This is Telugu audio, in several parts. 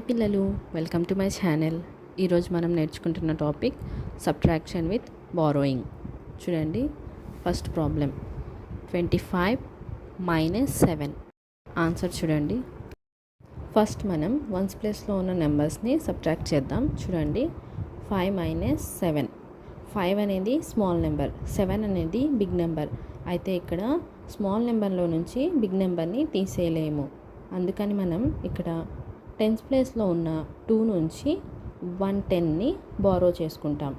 హాయ్ పిల్లలు వెల్కమ్ టు మై ఛానల్. ఈరోజు మనం నేర్చుకుంటున్న టాపిక్ సబ్ట్రాక్షన్ విత్ బారోయింగ్. చూడండి first problem twenty five minus seven. Answer చూడండి. ఫస్ట్ మనం వన్స్ ప్లేస్లో ఉన్న నెంబర్స్ని సబ్ట్రాక్ట్ చేద్దాం. చూడండి ఫైవ్ మైనస్ సెవెన్. ఫైవ్ అనేది స్మాల్ నెంబర్. సెవెన్ అనేది బిగ్ నెంబర్. అయితే ఇక్కడ స్మాల్ నెంబర్లో నుంచి బిగ్ నెంబర్ని తీసేయలేము. అందుకని మనం ఇక్కడ టెన్త్ ప్లేస్లో ఉన్న టూ నుంచి వన్ టెన్ని బారో చేసుకుంటాం.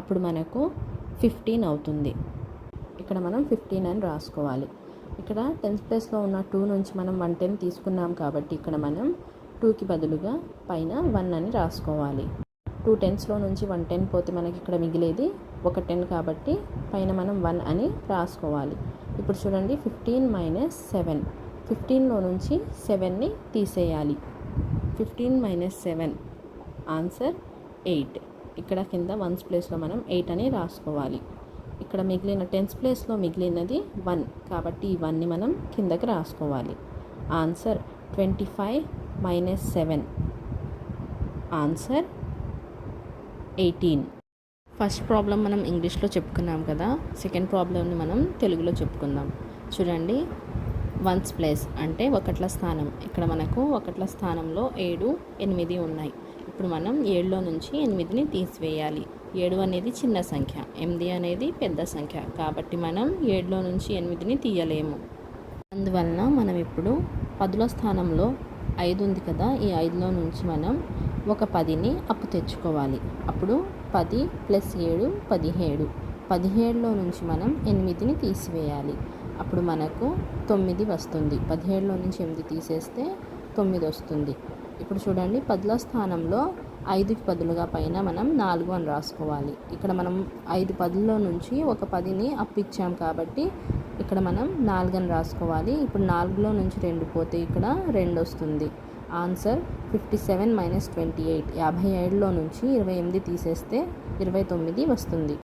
అప్పుడు మనకు ఫిఫ్టీన్ అవుతుంది. ఇక్కడ మనం ఫిఫ్టీన్ అని రాసుకోవాలి. ఇక్కడ టెన్త్ ప్లేస్లో ఉన్న టూ నుంచి మనం వన్ టెన్ తీసుకున్నాం కాబట్టి ఇక్కడ మనం టూకి బదులుగా పైన వన్ అని రాసుకోవాలి. టూ టెన్స్లో నుంచి వన్ టెన్ పోతే మనకి ఇక్కడ మిగిలేది ఒక టెన్ కాబట్టి పైన మనం వన్ అని రాసుకోవాలి. ఇప్పుడు చూడండి ఫిఫ్టీన్ మైనస్ సెవెన్. ఫిఫ్టీన్లో నుంచి సెవెన్ని తీసేయాలి. Fifteen minus seven answer eight ఇక్కడ కింద వన్స్ ప్లేస్లో మనం ఎయిట్ అని రాసుకోవాలి. ఇక్కడ మిగిలిన టెన్స్ ప్లేస్లో మిగిలినది వన్ కాబట్టి ఈ వన్ని మనం కిందకి రాసుకోవాలి. Answer twenty five minus seven answer eighteen first problem మనం ఇంగ్లీష్లో చెప్పుకున్నాం కదా. సెకండ్ ప్రాబ్లమ్ని మనం తెలుగులో చెప్పుకుందాం. చూడండి. వన్స్ ప్లేస్ అంటే ఒకట్ల స్థానం. ఇక్కడ మనకు ఒకట్ల స్థానంలో ఏడు ఎనిమిది ఉన్నాయి. ఇప్పుడు మనం ఏడులో నుంచి ఎనిమిదిని తీసివేయాలి. ఏడు అనేది చిన్న సంఖ్య ఎనిమిది అనేది పెద్ద సంఖ్య. కాబట్టి మనం ఏడులో నుంచి ఎనిమిదిని తీయలేము. అందువలన మనం ఇప్పుడు పదుల స్థానంలో ఐదు ఉంది కదా ఈ ఐదులో నుంచి మనం ఒక పదిని అప్పు తెచ్చుకోవాలి. అప్పుడు పది ప్లస్ ఏడు పదిహేడు. పదిహేడులో నుంచి మనం ఎనిమిదిని తీసివేయాలి. అప్పుడు మనకు తొమ్మిది వస్తుంది. పదిహేడులో నుంచి ఎనిమిది తీసేస్తే తొమ్మిది వస్తుంది. ఇప్పుడు చూడండి పదుల స్థానంలో ఐదుకి పదులుగా పైన మనం నాలుగు అని రాసుకోవాలి. ఇక్కడ మనం ఐదు పదుల్లో నుంచి ఒక పదిని అప్పిచ్చాం కాబట్టి ఇక్కడ మనం నాలుగు అని రాసుకోవాలి. ఇప్పుడు నాలుగులో నుంచి రెండు పోతే ఇక్కడ రెండు వస్తుంది. Answer fifty seven minus twenty eight. యాభై ఏడులో నుంచి ఇరవై ఎనిమిది తీసేస్తే ఇరవై తొమ్మిది వస్తుంది.